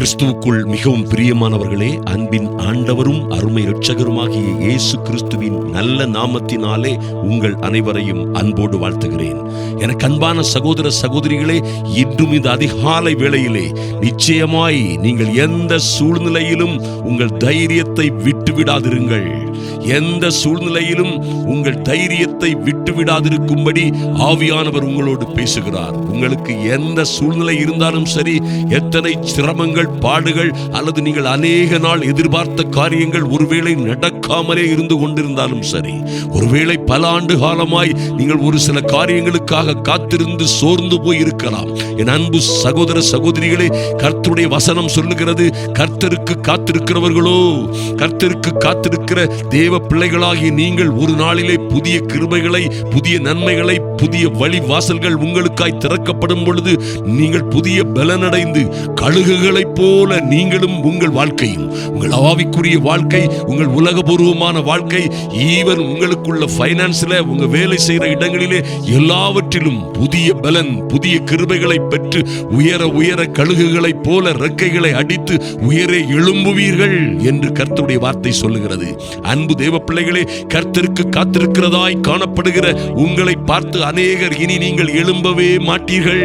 கிறிஸ்துவுக்குள் மிகவும் பிரியமானவர்களே அன்பின் ஆண்டவரும் அருமை இரட்சகருமாகிய இயேசு கிறிஸ்துவின் நல்ல நாமத்தினாலே உங்கள் அனைவரையும் அன்போடு வாழ்த்துகிறேன். எனக்கு அன்பான சகோதர சகோதரிகளே இன்றும் இந்த அதிகாலை வேளையிலே நிச்சயமாய் நீங்கள் எந்த சூழ்நிலையிலும் உங்கள் தைரியத்தை விட்டுவிடாதிருங்கள். எந்த சூழ்நிலையிலும் உங்கள் தைரியத்தை விட்டுவிடாதிருக்கும்படி ஆவியானவர் உங்களோடு பேசுகிறார். உங்களுக்கு எந்த சூழ்நிலை இருந்தாலும் சரி எத்தனை சிரமங்கள் பாடுகள் அல்லது நீங்கள் அநேக நாள் எதிர்பார்த்த காரியங்கள் ஒருவேளை நடக்காமலே இருந்து கொண்டிருந்தாலும் சரி ஒருவேளை பல ஆண்டு காலமாய் நீங்கள் ஒரு சில காரியங்களுக்காக காத்திருந்து சோர்ந்து போய் இருக்கலாம் என் அன்பு சகோதர சகோதரிகளே கர்த்தருடைய வசனம் சொல்லுகிறது கர்த்தருக்கு காத்திருக்கிறவர்களோ கர்த்தருக்கு காத்திருக்கிற தேவ பிள்ளைகளாகிய நீங்கள் ஒரு நாளிலே புதிய கிருமைகளை புதிய நன்மைகளை புதிய வழி வாசல்கள் உங்களுக்காய் திறக்கப்படும் பொழுது நீங்கள் புதிய பலனடைந்து கழுகுகளை போல நீங்களும் உங்கள் வாழ்க்கையும் உங்கள் ஆவிக்குரிய வாழ்க்கை உங்கள் உலகபூர்வமான வாழ்க்கை ஈவன் உங்களுக்குள்ள பைனான்ஸ்ல உங்க வேலை செய்யற இடங்களிலே எல்லாவற்றிலும் புதிய பலன் புதிய கிருபைகளை பெற்று உயர உயர கழுகுகளைப் போல ரெக்கைகளை அடித்து உயரே எழும்புவீர்கள் என்று கர்த்தருடைய வார்த்தை சொல்லுகிறது. அன்பு தேவ பிள்ளைகளே கர்த்தருக்கு காத்திருக்கிறதாய் காணப்படுகிற உங்களை பார்த்து அநேகர் இனி நீங்கள் எழும்பவே மாட்டீர்கள்.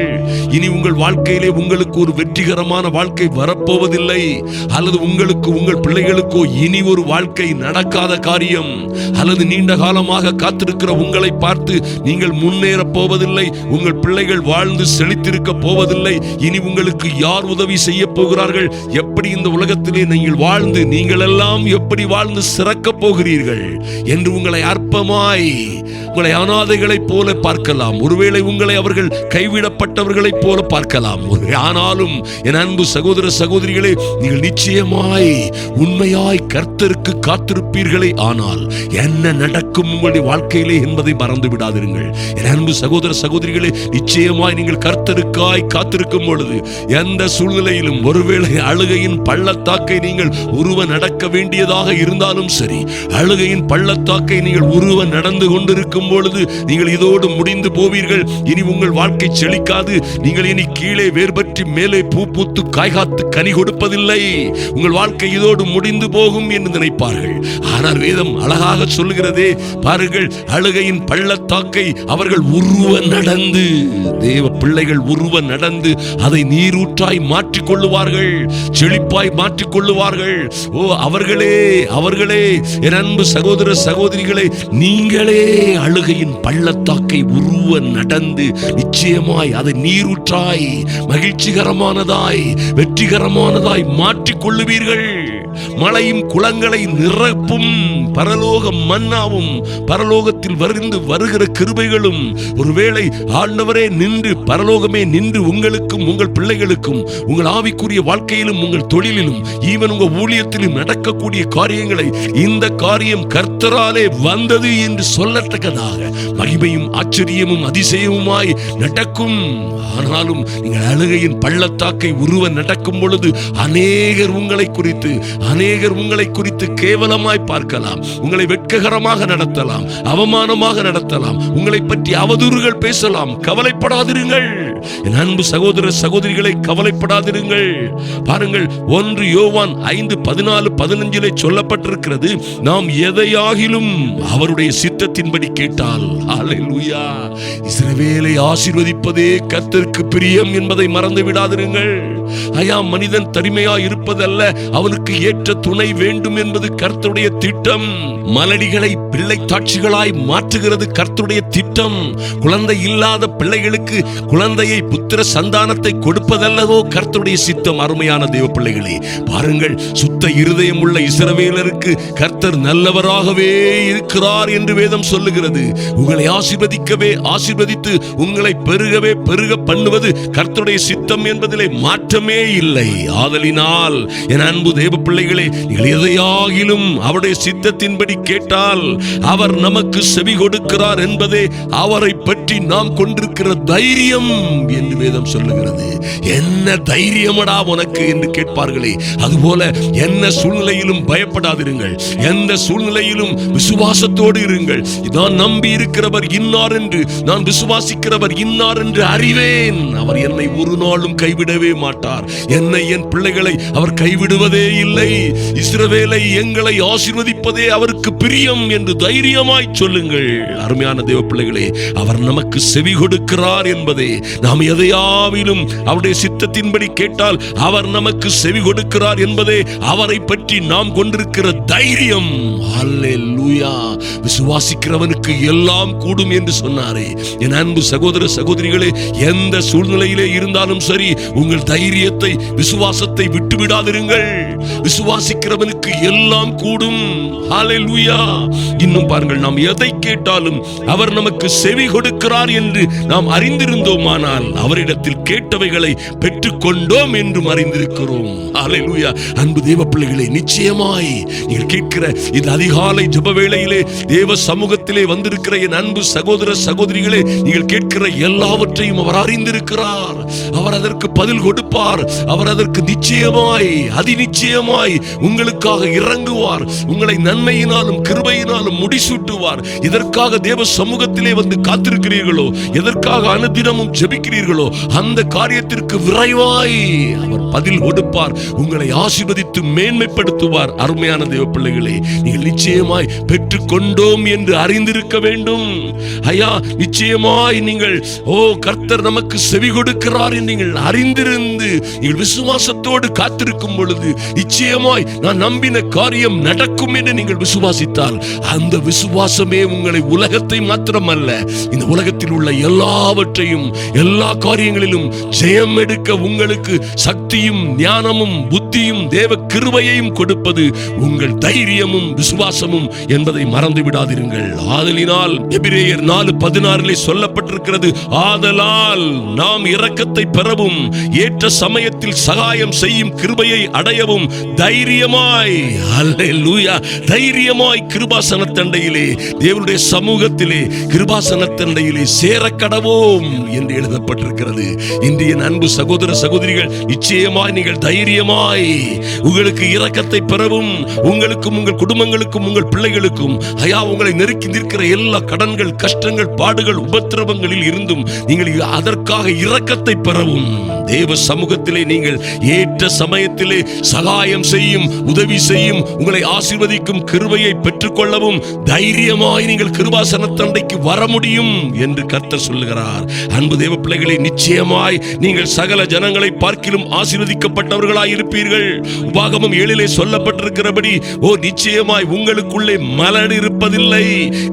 இனி உங்கள் வாழ்க்கையிலே உங்களுக்கு ஒரு வெற்றிகரமான வாழ்க்கை வரப்போவதில்லை. அல்லது உங்களுக்கு உங்கள் பிள்ளைகளுக்கோ இனி ஒரு வாழ்க்கை நடக்காத காரியம். அல்லது நீண்ட காலமாக காத்திருக்கிற உங்களை பார்த்து நீங்கள் முன்னேற போவதில்லை. உங்கள் பிள்ளைகள் வாழ்ந்து செழித்திருக்க போவதில்லை. இனி உங்களுக்கு யார் உதவி செய்ய போகிறார்கள்? எப்படி இந்த உலகத்திலே நீங்கள் வாழ்ந்து நீங்கள் எல்லாம் எப்படி வாழ்ந்து சிறக்க போகிறீர்கள்? என்று உங்களை அற்பமாய் உங்களை அனாதைகளைப் போல பார்க்கலாம். ஒருவேளை உங்களை அவர்கள் கைவிடப்பட்டவர்களைப் போல பார்க்கலாம். ஒரு- ஆனாலும் என் அன்பு சகோதர சகோதர சகோதரிகளே நீங்கள் நிச்சயமாய் உண்மையாய் கர்த்தருக்கு காத்திருப்பீர்களே. ஆனால் என்ன நடக்கும் உங்களுடைய வாழ்க்கையிலே என்பதை மறந்து விடாதிருங்கள். என் அன்பு சகோதர சகோதரிகளே நிச்சயமாய் நீங்கள் கர்த்தருக்காய் காத்திருக்கும் பொழுது எந்த சூழ்நிலையிலும் ஒருவேளை அழுகையின் பள்ளத்தாக்கை நீங்கள் உருவ நடக்க வேண்டியதாக இருந்தாலும் சரி அழுகையின் பள்ளத்தாக்கை நீங்கள் உருவ நடந்து கொண்டிருக்கும் பொழுது நீங்கள் இதோடு முடிந்து போவீர்கள். இனி உங்கள் வாழ்க்கை செழிக்காது. நீங்கள் இனி கீழே வேர்பற்றி மேலே பூ பூத்து காய்காத்து கனி கொடுப்பதில்லை. உங்கள் வாழ்க்கை இதோடு முடிந்து போகும் என்று நினைப்பார்கள். ஆனால் வேதம் அழகாக சொல்லுகிறதே பாருங்கள் அழுகையின் பள்ளத்தாக்கை அவர்கள் உருவ நடந்து தேவ பிள்ளைகள் உருவ நடந்து அதை நீரூற்றாய் மாற்றிக்கொள்ளுவார்கள் செழிப்பாய் மாற்றிக்கொள்ளுவார்கள். ஓ அவர்களே அவர்களே என் அன்பு சகோதர சகோதரிகளே நீங்களே அழுகையின் பள்ளத்தாக்கை உருவ நடந்து நிச்சயமாய் அதை நீரூற்றாய் மகிழ்ச்சிகரமானதாய் வெற்றி வெற்றிகரமானதாய் மாற்றிக்கொள்ளுவீர்கள். மலையும் குளங்களை நிரப்பும் பரலோக மன்னாவும் பரலோகத்தில் வருந்து வருகிற கிருபைகளும் ஒருவேளை ஆண்டவரே நின்று பரலோகமே நின்று உங்களுக்கும் உங்கள் பிள்ளைகளுக்கும் உங்கள் ஆவிக்குரிய வாழ்க்கையிலும் உங்கள் தொழிலிலும் ஈவன் உங்கள் ஊழியத்திலும் நடக்கக்கூடிய காரியங்களை இந்த காரியம் கர்த்தராலே வந்தது என்று சொல்லத்தக்கதாக மகிமையும் ஆச்சரியமும் அதிசயமுமாய் நடக்கும். ஆனாலும் நீங்கள் அழுகையின் பள்ளத்தாக்கை உருவ நடக்கும் பொழுது அநேகர் உங்களை குறித்து அநேகர் உங்களை குறித்து கேவலமாய் பார்க்கலாம். உங்களை வெட்ககரமாக நடத்தலாம் அவமானமாக நடத்தலாம். உங்களை பற்றி அவதூறுகள் பேசலாம். கவலைப்படாதிருங்கள். என் அன்பு சகோதர சகோதரிகளை கவலைப்படாதிருங்கள். பாருங்கள் ஒன்று யோவான் ஐந்து பதினாலு பதினஞ்சிலே சொல்லப்பட்டிருக்கிறது நாம் எதையாகிலும் அவருடைய சித்தத்தின்படி கேட்டால். ஹalleluya. இஸ்ரவேலை ஆசீர்வதிப்பதே கர்த்தருக்கு பிரியம் என்பதை மறந்து விடாதிருங்கள். ஐயா மனிதன் தனிமையா இருப்பதல்ல அவனுக்கு ஏற்ற துணை வேண்டும் என்பது கர்த்தருடைய திட்டம். மலடிகளை பிள்ளை தாட்சிகளாய் மாற்றுகிறது கர்த்தருடைய திட்டம். குழந்தை இல்லாத பிள்ளைகளுக்கு குழந்தையை புத்திர சந்தானத்தை கொடுப்பதல்லவோ கர்த்தருடைய சித்தம் அருமையான தெய்வ பிள்ளைகளே பாருங்கள் சுத்த இருதயம் உள்ள இஸ்ரவேலருக்கு கர்த்தர் நல்லவராகவே இருக்கிறார் என்று வேதம் சொல்லுகிறது. உங்களை ஆசீர்வதிக்கவே ஆசீர்வதித்து உங்களை பெருகவே பெருக பண்ணுவது கர்த்தருடைய சித்தம் என்பதிலே மாற்றமே இல்லை. ஆதலினால் என் அன்பு தேவ பிள்ளைகளே நீங்கள் எதையாகிலும் அவருடைய சித்தத்தின்படி கேட்டால் அவர் நமக்கு செவி கொடுக்கிறார் என்பதே அவரை பற்றி நாம் கொண்டிருக்கிற தைரியம். என்று வேதம் சொல்லுகிறது. என்ன தைரியமடா உனக்கு என்று கேட்பார்களே. அதுபோல என்ன சூழ்நிலையிலும் பயப்படாதிருங்கள். எந்த சூழ்நிலையிலும் விசுவாசத்தோடு இருங்கள். நான் நம்பி இருக்கிறவர் இன்னார் என்று நான் விசுவாசிக்கிறவர் இன்னார் என்று அறிவேன். அவர் என்னை ஒரு நாளும் கைவிடவே மாட்டார். என்னை என் பிள்ளைகளை அவர் கைவிடுவதே இல்லை. இஸ்ரவேலை எங்களை ஆசிர்வதிப்பதே அவருக்கு பிரியம் என்று தைரியமாய் சொல்லுங்கள். அருமையான தேவ பிள்ளைகளே அவர் நமக்கு செவி கொடுக்கிறார் என்பதே நாம் எதையாவிலும் அவருடைய சித்தத்தின்படி கேட்டால் அவர் நமக்கு செவி கொடுக்கிறார் என்பதே அவரை பற்றி நாம் கொண்டிருக்கிற தைரியம். விசுவாசிக்கிறவனுக்கு எல்லாம் கூடும் என்று சொன்னாரே. என் அன்பு சகோதர சகோதரிகளே எந்த சூழ்நிலையிலே இருந்தாலும் சரி உங்கள் தைரியத்தை விசுவாசத்தை விட்டு விடாதிருங்கள் விசுவாசிக்கிறவனுக்கு எல்லாம் கூடும். இன்னும் பாருங்கள் நாம் எதை கேட்டாலும் அவர் நமக்கு செவி கொடுக்கிறார் என்று நாம் அறிந்திருந்தோமானால் ஆனால் அவரிடத்தில் கேட்டவைகளை பெற்றுக்கொண்டோம் என்று அறிந்திருக்கிறோம். அலையூயா அன்பு தேவ பிள்ளைகளை நிச்சயமாய் நீங்கள் கேட்கிற இந்த அதிகாலை ஜப வேளையிலே தேவ சமூகத்திலே வந்திருக்கிற என் அன்பு சகோதர சகோதரிகளே நீங்கள் கேட்கிற எல்லாவற்றையும் அவர் அறிந்திருக்கிறார். அவர் அதற்கு பதில் கொடுப்பார். அவர் அதற்கு நிச்சயமாய் அதிநிச்சயமாய் உங்களுக்காக இறங்குவார். உங்களை நன்மையினாலும் கிருபையினாலும் முடிசூட்டுவார். இதற்காக தேவ சமூகத்திலே வந்து காத்திருக்கிறீர்களோ எதற்காக அனுதினமும் கேட்கிறீர்களோ அந்த காரியத்திற்கு விரைவாய் அவர் பதில் கொடுப்பார். உங்களை ஆசீர்வதித்து மேன்மைப்படுத்துவார். அருமையான தேவ பிள்ளைகளே நீங்கள் நிச்சயமாய் பெற்றுக் கொண்டோம் என்று அறிந்திருக்க வேண்டும். ஐயா நிச்சயமாய் நீங்கள் ஓ கர்த்தர் நமக்கு செவி கொடுக்கிறார் என்று நீங்கள் அறிந்திருந்து நீங்கள் விசுவாசத்தோடு காத்திருக்கும் பொழுது நிச்சயமாய் நான் நம்பின காரியம் நடக்கும் என்று நீங்கள் விசுவாசித்தால் அந்த விசுவாசமே உங்களை உலகத்தை மாத்திரமல்ல இந்த உலகத்தில் உள்ள எல்லாவற்றையும் எல்லா எல்லா காரியங்களிலும் ஜெயம் எடுக்க உங்களுக்கு சக்தியும் ஞானமும் புத்தியும் தேவ கிருபையையும் கொடுப்பது உங்கள் தைரியமும் விசுவாசமும் என்பதை மறந்து விடாதிருங்கள். ஆதலினால் எபிரேயர் நாலு பதினாறிலே சொல்லப்பட்டிருக்கிறது ஆதலால் நாம் இரக்கத்தை பெறவும் ஏற்ற சமயத்தில் சகாயம் செய்யும் கிருபையை அடையவும் தைரியமாய். அல்லேலூயா. தைரியமாய் கிருபாசன தண்டையிலே தேவனுடைய சமூகத்திலே கிருபாசன தண்டையிலே சேர கடவோம் என்று எழுத கொடுக்கப்பட்டிருக்கிறது இன்றைய அன்பு சகோதர சகோதரிகள் நிச்சயமாய் நீங்கள் தைரியமாய் உங்களுக்கு இரக்கத்தை பெறவும் உங்களுக்கும் உங்கள் குடும்பங்களுக்கும் உங்கள் பிள்ளைகளுக்கும் ஐயா உங்களை நெருக்கி நிற்கிற எல்லா கடன்கள் கஷ்டங்கள் பாடுகள் உபத்திரவங்களில் இருந்தும் நீங்கள் அதற்காக இரக்கத்தை பெறவும். தேவ சமூகத்திலே நீங்கள் ஏற்ற சமயத்திலே சகாயம் செய்யும் உதவி செய்யும் உங்களை ஆசீர்வதிக்கும் கிருபையை பெற்றுக்கொள்ளவும் தைரியமாய் நீங்கள் கிருபாசன தண்டைக்கு வர முடியும் என்று கர்த்தர் சொல்லுகிறார். அன்பு தேவ பிள்ளை பிள்ளைகளை நிச்சயமாய் நீங்கள் சகல ஜனங்களை பார்க்கிலும் ஆசீர்வதிக்கப்பட்டவர்களாய் இருப்பீர்கள். உபாகமம் ஏழிலே சொல்லப்பட்டிருக்கிறபடி ஓ நிச்சயமாய் உங்களுக்குள்ளே மலர் இருப்பதில்லை.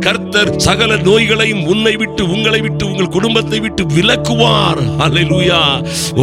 கர்த்தர் சகல நோய்களையும் உன்னை விட்டு உங்களை விட்டு உங்கள் குடும்பத்தை விட்டு விலக்குவார். அலையூயா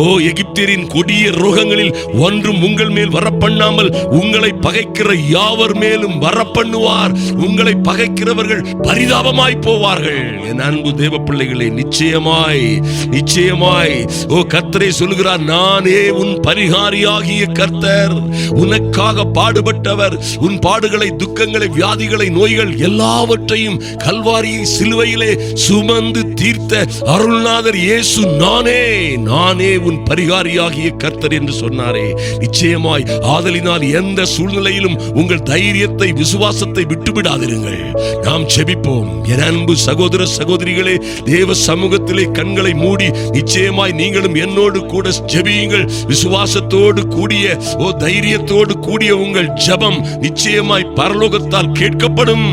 ஓ எகிப்தியரின் கொடிய ரோகங்களில் ஒன்றும் உங்கள் மேல் வரப்பண்ணாமல் உங்களை பகைக்கிற யாவர் மேலும் வரப்பண்ணுவார். உங்களை பகைக்கிறவர்கள் பரிதாபமாய் போவார்கள். என் அன்பு தேவ பிள்ளைகளை நிச்சயமாய் நிச்சயமாய் ஓ கர்த்தரை சொல்கிறார் நானே உன் பரிகாரியாகிய கர்த்தர். உனக்காக பாடுபட்டவர். உன் பாடுகளை துக்கங்களை வியாதிகளை நோய்கள் எல்லாவற்றையும் கல்வாரியை சிலுவையிலே சுமந்து தீர்த்த அருள்நாதர் இயேசு நானே. நானே உன் பரிகாரியாகிய கர்த்தர் என்று சொன்னாரே. நிச்சயமாய் ஆதலினால் எந்த சூழ்நிலையிலும் உங்கள் தைரியத்தை விசுவாசத்தை விட்டுவிடாதிருங்கள். நாம் செபிப்போம் என் அன்பு சகோதர சகோதரிகளே தேவ சமூகத்திலே கண்களை மூடி நிச்சயமாய் நீங்களும் என்னோடு கூட ஜெபியுங்கள். விசுவாசத்தோடு கூடிய ஓ தைரியத்தோடு கூடிய உங்கள் ஜபம் நிச்சயமாய் பரலோகத்தால் கேட்கப்படும்.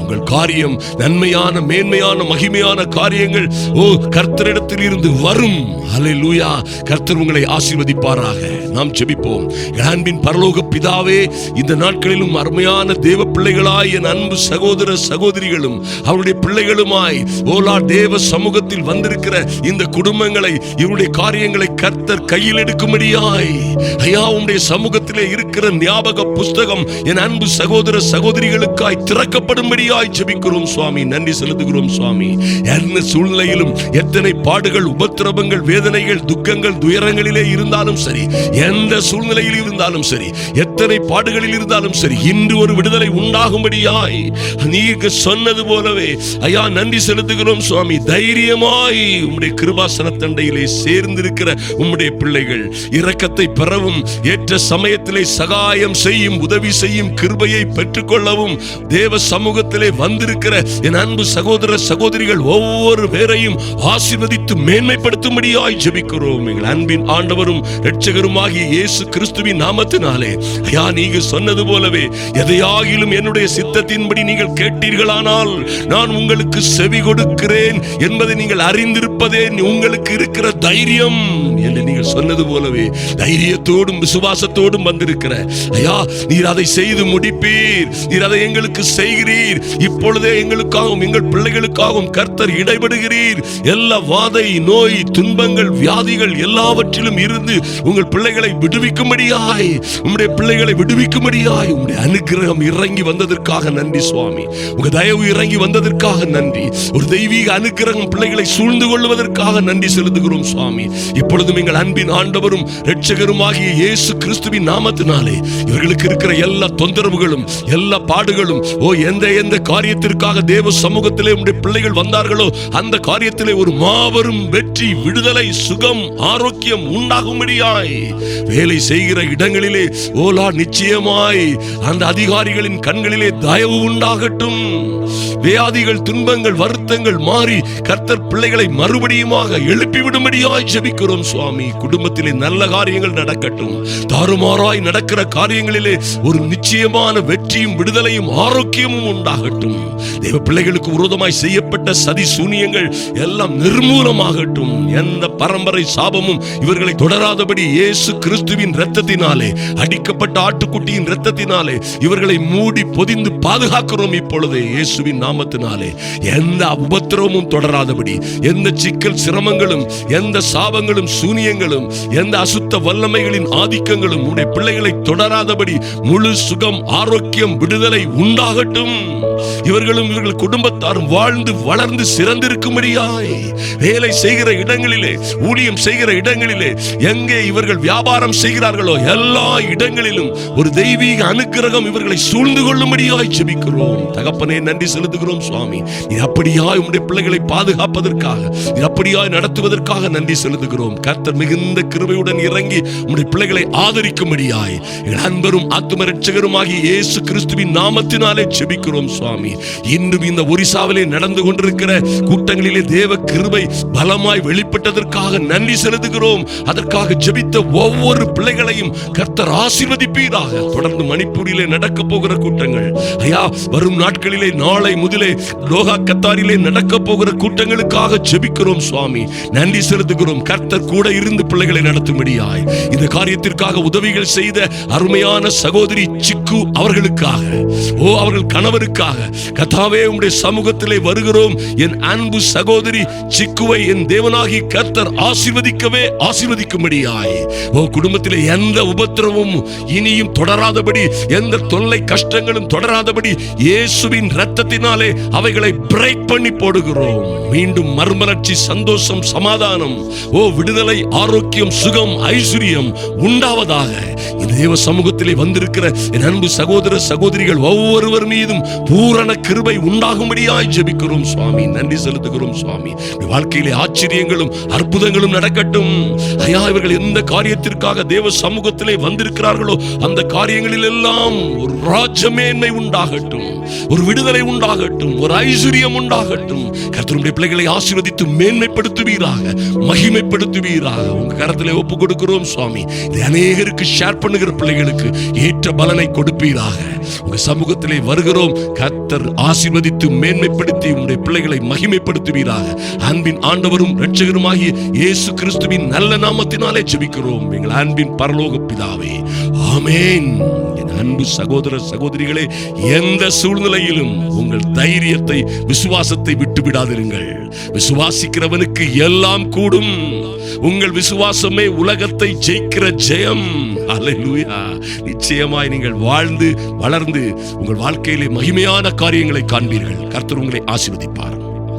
உங்கள் காரியம் நன்மையான மேன்மையான மகிமையான காரியங்கள் ஓ கர்த்தரிடத்தில் இருந்து வரும். அலை லூயா கர்த்தர் உங்களை ஆசீர்வதிப்பாராக. நாம் ஜெபிப்போம். அன்பின் பரலோக பிதாவே இந்த நாட்களிலும் அருமையான தேவ பிள்ளைகளாய் என் அன்பு சகோதர சகோதரிகளும் அவருடைய பிள்ளைகளுமாய் ஓலா தேவ சமூகத்தில் வந்திருக்கிற இந்த குடும்பங்களை இவருடைய காரியங்களை கர்த்தர் கையில் எடுக்கும்படியாய். ஐயா உடைய சமூகத்திலே இருக்கிற ஞாபக புஸ்தகம் என் அன்பு சகோதர சகோதரிகளுக்காய் திறக்கப்படும்படியாய் முடியாய் ஜெபிக்கிறோம் சுவாமி. நன்றி செலுத்துகிறோம் சுவாமி. என்ன சூழ்நிலையிலும் எத்தனை பாடுகள் உபத்திரவங்கள் வேதனைகள் துக்கங்கள் துயரங்களிலே இருந்தாலும் சரி எந்த சூழ்நிலையில் இருந்தாலும் சரி எத்தனை பாடுகளில் இருந்தாலும் சரி இன்று ஒரு விடுதலை உண்டாகும்படியாய் நீங்க சொன்னது போலவே ஐயா நன்றி செலுத்துகிறோம் சுவாமி. தைரியமாய் உம்முடைய கிருபாசனத்தண்டையிலே சேர்ந்திருக்கிற உம்முடைய பிள்ளைகள். இரக்கத்தை பெறவும் ஏற்ற சமயத்திலே சகாயம் செய்யும் உதவி செய்யும் கிருபையை பெற்றுக்கொள்ளவும் தேவ சமூகத்திலே வந்திருக்கிற என் அன்பு சகோதர சகோதரிகள் ஒவ்வொரு பேரையும் ஆசீர்வதித்து மேன்மைப்படுத்தும்படியாய் ஜெபிக்கிறோம். எங்கள் அன்பின் ஆண்டவரும் இரட்சகருமாகிய இயேசு கிறிஸ்துவின் நாமத்தினாலே. ஐயா நீங்க சொன்னது போலவே எதையாகிலும் என்னுடைய சித்தத்தின்படி நீங்கள் கேட்டீர்களானால் நான் உங்களுக்கு செவி கொடுக்கிறேன் என்பதை நீங்கள் அறிந்திருப்பதே உங்களுக்கு இருக்கிற தைரியம் என்று நீங்கள் சொன்னது போலவே தைரியத்தோடும் விசுவாசத்தோடும் வந்திருக்கிற. ஐயா நீர் அதை செய்து முடிப்பீர். நீர் அதை எங்களுக்கு செய்கிறீர். இப்பொழுதே எங்களுக்காகவும் எங்கள் பிள்ளைகளுக்காகவும் கர்த்தர் இடைபடுகிறீர். எல்லா வாதை நோய் துன்பங்கள் வியாதிகள் எல்லாவற்றிலும் இருந்து உங்கள் பிள்ளைகளை விடுவிக்கும்படியாய் உங்களுடைய பிள்ளைகளை விடுவிக்கும்படியாய் உங்களுடைய அனுக்கிரகம் இறங்கி வந்ததற்காக நன்றி சுவாமி. உங்க தயவு இறங்கி வந்ததற்காக நன்றி. ஒரு தெய்வீக அனுக்கிரகம் பிள்ளைகளை சூழ்ந்து கொள்வதற்காக நன்றி செலுத்துகிறோம் சுவாமி. இப்பொழுதும் எங்கள் அன்பின் ஆண்டவரும் இரட்சகருமாகிய இயேசு கிறிஸ்துவின் நாமத்தினாலே இவர்களுக்கு இருக்கிற எல்லா தொந்தரவுகளும் எல்லா பாடுகளும் ஓ எந்த எந்த காரியத்திற்காக தேவ சமூகத்திலே உடைய பிள்ளைகள் வந்தார்களோ அந்த காரியத்திலே ஒரு மாபெரும் வெற்றி விடுதலை சுகம் ஆரோக்கியம் உண்டாகும்படியாய் வேலை செய்கிற இடங்களிலே ஓலா நிச்சயமாய் அந்த அதிகாரிகளின் கண்களிலே தயவு உண்டாகட்டும். வியாதிகள் துன்பங்கள் வருத்தங்கள் மாறி கர்த்தர் பிள்ளைகளை மறுபடியும் மறுபடியுமாக எழுப்பிவிடும்படியாய் ஜெபிக்கிறோம் சுவாமி. குடும்பத்திலே நல்ல காரியங்கள் நடக்கட்டும். தாறுமாறாய் நடக்கிற காரியங்களிலே ஒரு நிச்சயமான வெற்றியும் விடுதலையும் ஆரோக்கியமும் உண்டாகட்டும். தேவ பிள்ளைகளுக்கு விரோதமாய் செய்யப்பட்ட சதி சூனியங்கள் எல்லாம் நிர்மூலமாகட்டும். எந்த பரம்பரை சாபமும் இவர்களை தொடராதபடி இயேசு கிறிஸ்துவின் இரத்தத்தினாலே அடிக்கப்பட்ட ஆட்டுக்குட்டியின் இரத்தத்தினாலே இவர்களை மூடி பொதிந்து பாதுகாக்கிறோம் இப்பொழுது இயேசுவின் நாமத்தினாலே. எந்த உபத்திரமும் தொடராதபடி எந்த சிக்கல் சிரமங்களும் எந்த சாபங்களும் சூனியங்களும் எந்த அசுத்த வல்லமைகளின் ஆதிக்கங்களும் உடைய பிள்ளைகளை தொடராதபடி முழு சுகம் ஆரோக்கியம் விடுதலை உண்டாகட்டும். இவர்களும் இவர்கள் குடும்பத்தாரும் வாழ்ந்து வளர்ந்து சிறந்திருக்கும்படியாய். வேலை செய்கிற இடங்களிலே ஊழியம் செய்கிற இடங்களிலே எங்கே இவர்கள் வியாபாரம் செய்கிறார்களோ எல்லா இடங்களிலும் ஒரு தெய்வீக அனுக்கிரகம் இவர்களை சூழ்ந்து கொள்ளும்படியாய் ஜெபிக்கிறோம். தகப்பனே நன்றி செலுத்துகிறோம் சுவாமி. நீ அப்படியாய் உம்முடைய பிள்ளைகளை பாதுகாப்பதற்காக நீ அப்படியாய் நடத்துவதற்காக நன்றி செலுத்துகிறோம். கர்த்தர் மிகுந்த கிருபையுடன் இறங்கி இறங்கி உம்முடைய பிள்ளைகளை ஆதரிக்கும்படியாய். எங்கள் அன்பரும் ஆத்தும ரட்சகருமாகிய இயேசு கிறிஸ்துவின் நாமத்தினாலே செபிக்கிறோம் சுவாமி. இன்னும் இந்த ஒரிசாவிலே நடந்து கொண்டிருக்கிற கூட்டங்களிலே தேவ கிருபை பலமாய் வெளிப்பட்டதற்காக நன்றி செலுத்துகிறோம். அதற்காக ஜெபித்த ஒவ்வொரு பிள்ளைகளையும் கர்த்தர் ஆசீர்வதிப்பீராக. தொடர்ந்து மணிப்பூரிலே நடக்க போகிற கூட்டங்கள். ஐயா வரும் நாட்களிலே நாளை முதலே லோகா கத்தாரிலே நடக்க போகிற கூட்டங்களுக்காக ஜெபிக்கிறோம் சுவாமி. நன்றி செலுத்துகிறோம். கர்த்தர் கூட இருந்து பிள்ளைகளை நடத்தும்படியா நடத்தும்படியாய் இந்த காரியத்திற்காக உதவிகள் செய்த அருமையான சகோதரி சிக்கு அவர்களுக்காக. ஓ அவர்கள் கணவருக்காக. கத்தாவே உடைய சமூகத்திலே வருகிறோம். என் அன்பு சகோதரி சிக்குவை என் தேவனாகி கர்த்தர் ஆசிர்வதிக்கவே ஆசிர்வதிக்கும்படியாய். ஓ குடும்பத்திலே எந்த உபத்திரமும் இனியும் தொடராதபடி எந்த தொல்லை கஷ்டங்களும் தொடராதபடி இயேசுவின் இரத்தத்தினாலே அவைகளை பிரேக் பண்ணி போடுகிறோம். மீண்டும் மர்மலட்சி சந்தோஷம் சமாதானம். ஓ விடுதலை ஆரோக்கியம் சுகம் ஐஸ்வர்யம் உண்டாவதாக. தேவ சமூகத்திலே வந்திருக்கிற என் அன்பு சகோதர சகோதரிகள் ஒவ்வொருவர் மீதும் பூரண கிருபை உண்டாகும்படியாய் ஜெபிக்கிறோம் சுவாமி. நன்றி செலுத்துகிறோம் சுவாமி. வாழ்க்கையிலே ஆச்சரியங்களும் அற்புதங்களும் நடக்கட்டும். ஐயா இவர்கள் எந்த காரியத்திற்காக தேவ சமூகத்திலே வந்திருக்கிறார்களோ அந்த காரியங்களில் எல்லாம் ஒரு ராஜமேன்மை உண்டாகட்டும். ஒரு விடுதலை உண்டாகட்டும். ஒரு ஐஸ்வர்யம் உண்டாகட்டும். கருத்தருடைய பிள்ளைகளை ஆசீர்வதித்து மேன்மைப்படுத்துவீராக மகிமைப்படுத்துவீராக. உங்க கரத்திலே ஒப்பு கொடுக்க கொடுக்கிறோம் சுவாமி. இது அநேகருக்கு ஷேர் பண்ணுகிற பிள்ளைகளுக்கு ஏற்ற பலனை கொடுப்பீராக. உங்க சமூகத்திலே வருகிறோம். கர்த்தர் ஆசீர்வதித்து மேன்மைப்படுத்தி உங்களுடைய பிள்ளைகளை மகிமைப்படுத்துவீராக. அன்பின் ஆண்டவரும் இரட்சகருமாகிய இயேசு கிறிஸ்துவின் நல்ல நாமத்தினாலே ஜெபிக்கிறோம். எங்கள் அன்பின் பரலோக பிதாவே. ஆமேன். அன்பு சகோதர சகோதரிகளே எந்த சூழ்நிலையிலும் உங்கள் தைரியத்தை விசுவாசத்தை விட்டுவிடாதிருங்கள். விசுவாசிக்கிறவனுக்கு எல்லாம் கூடும். உங்கள் விசுவாசமே உலகத்தை ஜெயிக்கிற ஜெயம். நிச்சயமாய் நீங்கள் வாழ்ந்து வளர்ந்து உங்கள் வாழ்க்கையிலே மகிமையான காரியங்களை காண்பீர்கள். கர்த்தர் உங்களை ஆசீர்வதிப்பார்